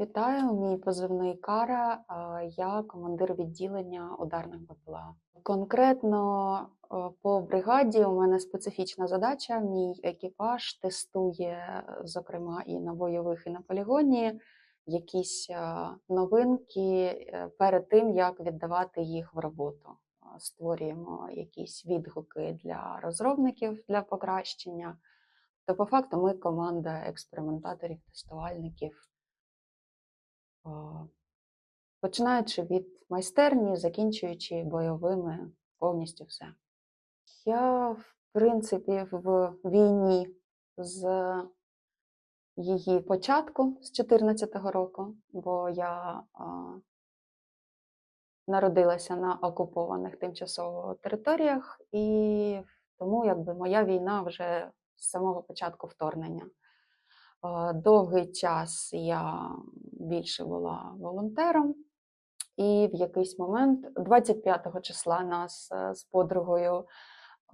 Вітаю, мій позивний Кара. Я командир відділення ударних БПЛА. Конкретно е, по бригаді у мене специфічна задача. Мій екіпаж тестує, зокрема, і на бойових, і на полігоні якісь е, новинки е, перед тим, як віддавати їх в роботу. Створюємо якісь відгуки для розробників для покращення. То по факту ми команда експериментаторів, тестувальників. Починаючи від майстерні, закінчуючи бойовими, повністю все. Я, в принципі, в війні з її початку, з 2014 року, бо я народилася на окупованих тимчасово територіях, і тому якби моя війна вже з самого початку вторгнення. Довгий час я більше була волонтером, і в якийсь момент, 25 числа, нас е, з подругою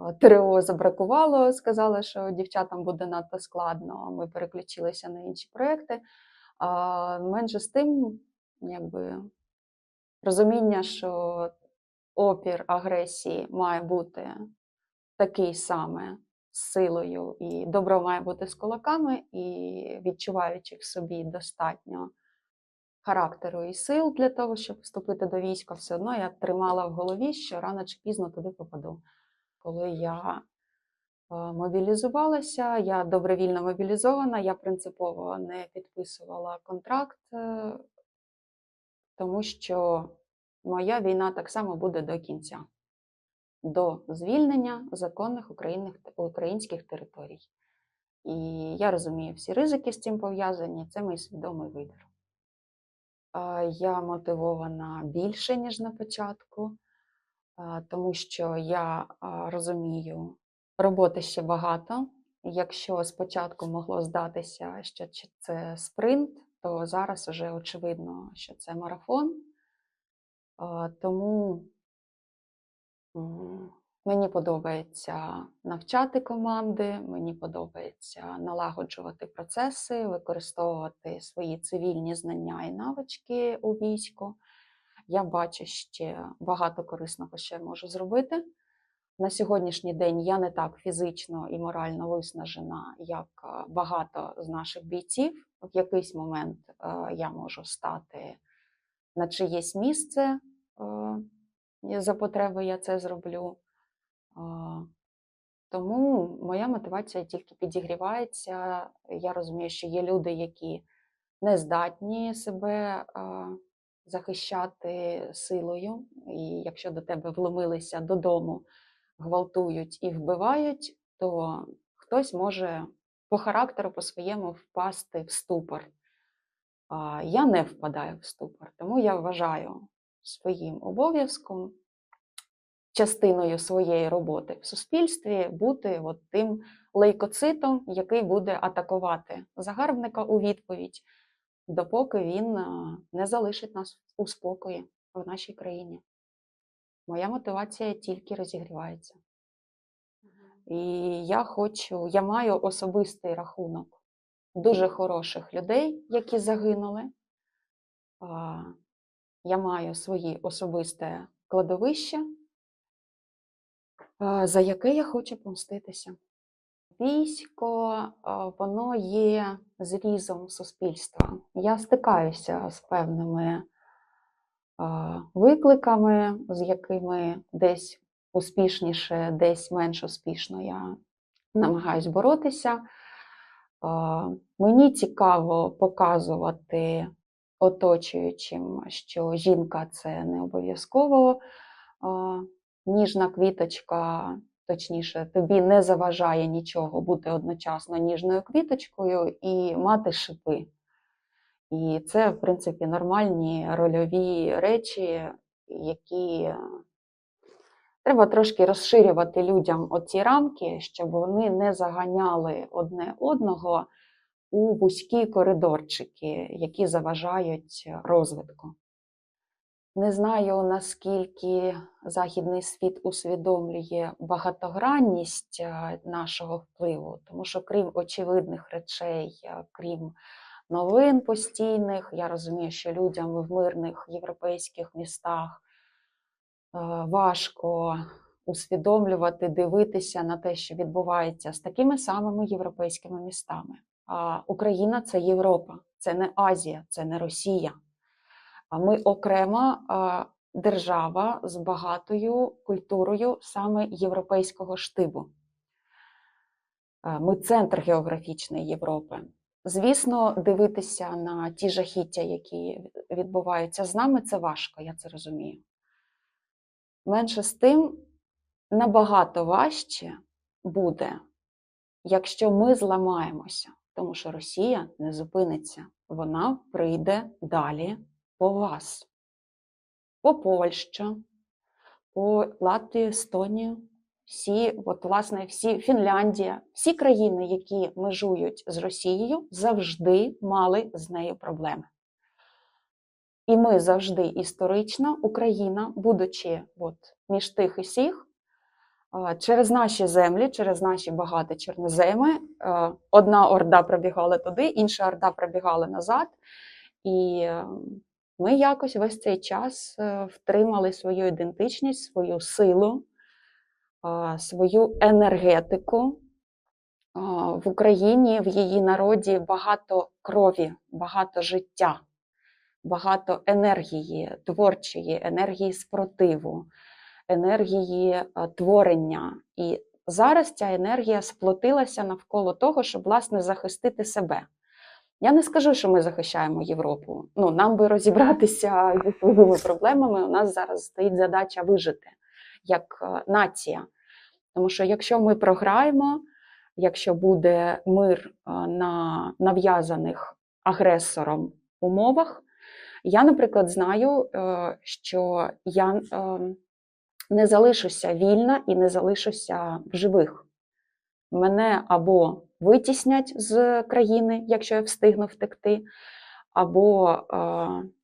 е, ТРО забракувало, сказали, що дівчатам буде надто складно. Ми переключилися на інші проекти. Менше з тим, якби розуміння, що опір агресії має бути такий саме з силою, і добро має бути з кулаками, і відчуваючи в собі достатньо характеру і сил для того, щоб вступити до війська, все одно я тримала в голові, що рано чи пізно туди попаду. Коли я е, мобілізувалася, я добровільно мобілізована, я принципово не підписувала контракт, е, тому що моя війна так само буде до кінця до звільнення законних українських територій. І я розумію всі ризики з цим пов'язані, це мій свідомий вибір. Я мотивована більше, ніж на початку, тому що я розумію, роботи ще багато. Якщо спочатку могло здатися, що це спринт, то зараз вже очевидно, що це марафон. Тому Мені подобається навчати команди, мені подобається налагоджувати процеси, використовувати свої цивільні знання і навички у війську. Я бачу ще багато корисного, що я можу зробити. На сьогоднішній день я не так фізично і морально виснажена, як е, багато з наших бійців. В якийсь момент е, я можу стати на чиєсь місце. е, за потреби я це зроблю. Тому моя мотивація тільки підігрівається. Я розумію, що є люди, які не здатні себе захищати силою. І якщо до тебе вломилися додому, гвалтують і вбивають, то хтось може по характеру по своєму впасти в ступор. Я не впадаю в ступор, тому я вважаю своїм обов'язком, частиною своєї роботи в суспільстві бути от тим лейкоцитом, який буде атакувати загарбника у відповідь, допоки він не залишить нас у спокої в нашій країні. Моя мотивація тільки розігрівається. І я хочу, я маю особистий рахунок дуже хороших людей, які загинули. Я маю своє особисте кладовище, за яке я хочу помститися. Військо, воно є зрізом суспільства. Я стикаюся з певними викликами, з якими десь успішніше, десь менш успішно я намагаюсь боротися. Мені цікаво показувати оточуючим, що жінка це не обов'язково ніжна квіточка, точніше, тобі не заважає нічого бути одночасно ніжною квіточкою і мати шипи. І це, в принципі, нормальні рольові речі, які треба трошки розширювати людям оці рамки, щоб вони не заганяли одне одного у вузькі коридорчики, які заважають розвитку. Не знаю, наскільки західний світ усвідомлює багатогранність е, нашого впливу, тому що крім очевидних речей, е, крім новин постійних. Я розумію, що людям в мирних європейських містах е, важко усвідомлювати, дивитися на те, що відбувається з такими самими європейськими містами. А Україна це Європа, це не Азія, це не Росія. А ми окрема держава з багатою культурою саме європейського штибу. Ми центр географічної Європи. Звісно, дивитися на ті жахіття, які відбуваються з нами, це важко, я це розумію. Менше з тим, набагато важче буде, якщо ми зламаємося, тому що Росія не зупиниться, вона прийде далі по вас, по Польщу, по Латвію, Естонію, всі, от, власне, всі Фінляндія, всі країни, які межують з Росією, завжди мали з нею проблеми. І ми завжди історично, Україна, будучи от, між тих і сіх, через наші землі, через наші багаті чорноземи, одна орда пробігала туди, інша орда пробігала назад. І ми якось весь цей час е, втримали свою ідентичність, свою силу, свою енергетику. В Україні, в її народі багато крові, багато життя, багато енергії творчої, енергії спротиву, енергії е, творення. І зараз ця енергія сплотилася навколо того, щоб власне захистити себе. Я не скажу, що ми захищаємо Європу. Ну, нам би розібратися зі своїми проблемами. У нас зараз стоїть задача вижити як е, нація. Тому що якщо ми програємо, якщо буде мир е, на нав'язаних агресором умовах, я, наприклад, знаю, е, що я не залишуся вільна і не залишуся в живих. Мене або витіснять з країни, якщо я встигну втекти, або е,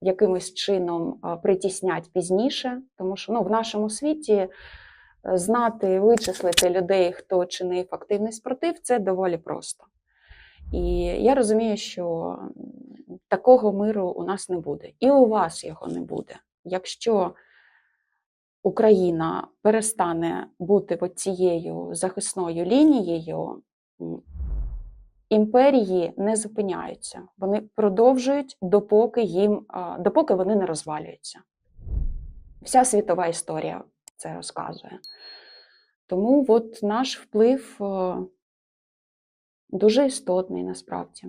якимось чином е, притіснять пізніше, тому що ну, в нашому світі е, знати, вичислити людей, хто чинив активний спротив, це доволі просто. І я розумію, що такого миру у нас не буде, і у вас його не буде. Якщо Україна перестане бути цією захисною лінією, імперії не зупиняються. Вони продовжують, допоки їм, допоки вони не розвалюються. Вся світова історія це розказує. Тому от наш вплив дуже істотний насправді.